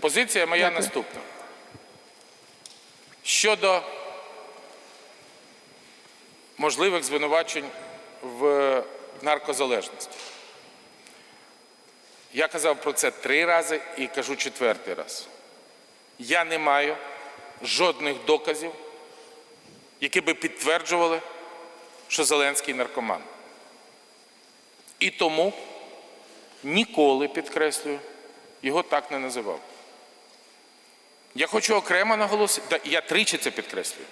Позиція моя Дякую. наступна. Щодо можливих звинувачень в наркозалежності. Я казав про це три рази і кажу четвертий раз. Я не маю жодних доказів, які би підтверджували, що Зеленський наркоман. І тому ніколи, підкреслюю, його так не називав. Я хочу окремо наголосити, я тричі це підкреслюю,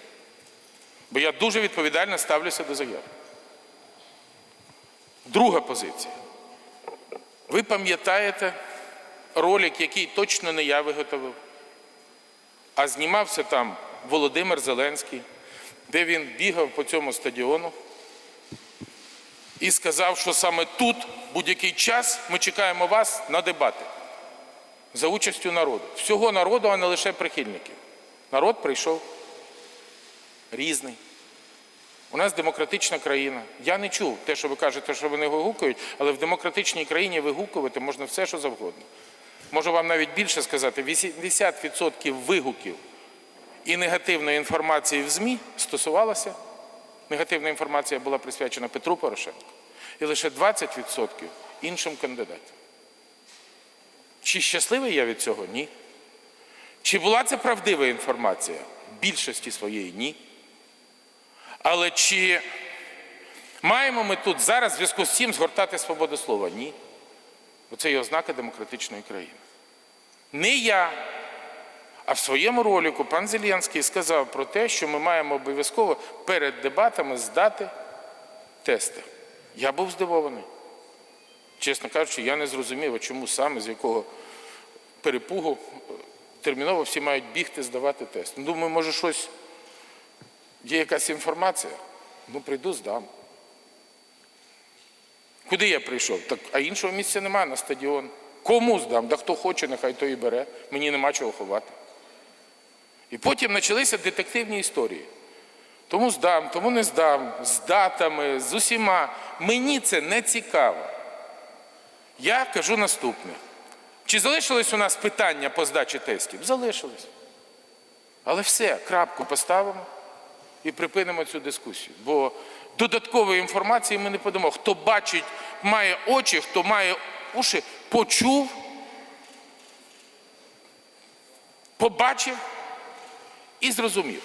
бо я дуже відповідально ставлюся до заяв. Друга позиція. Ви пам'ятаєте ролик, який точно не я виготовив, а знімався там Володимир Зеленський, де він бігав по цьому стадіону і сказав, що саме тут, будь-який час, ми чекаємо вас на дебати за участю народу. Всього народу, а не лише прихильників. Народ прийшов різний. У нас демократична країна. Я не чув те, що ви кажете, що вони вигукують, але в демократичній країні вигукувати можна все, що завгодно. Можу вам навіть більше сказати: 80% вигуків і негативної інформації в ЗМІ стосувалося. Негативна інформація була присвячена Петру Порошенку. І лише 20% іншим кандидатам. Чи щасливий я від цього? Ні. Чи була це правдива інформація? Більшості своєї ні. Але чи маємо ми тут зараз в зв'язку з цим згортати свободу слова? Ні. Бо це є ознака демократичної країни. Не я, а в своєму ролику пан Зеленський сказав про те, що ми маємо обов'язково перед дебатами здати тести. Я був здивований. Чесно кажучи, я не зрозумів, чому саме, з якого перепугу терміново всі мають бігти, здавати тест. Ну, Думаю, може, щось є якась інформація. Ну, прийду, здам. Куди я прийшов? Так, а іншого місця немає на стадіон. Кому здам? Да хто хоче, нехай то і бере. Мені нема чого ховати. І потім почалися детективні історії. Тому здам, тому не здам, з датами, з усіма. Мені це не цікаво. Я кажу наступне. Чи залишилось у нас питання по здачі тестів? Залишилось. Але все, крапку поставимо і припинимо цю дискусію. Бо додаткової інформації ми не подамо. Хто бачить, має очі, хто має уші, почув, побачив і зрозумів.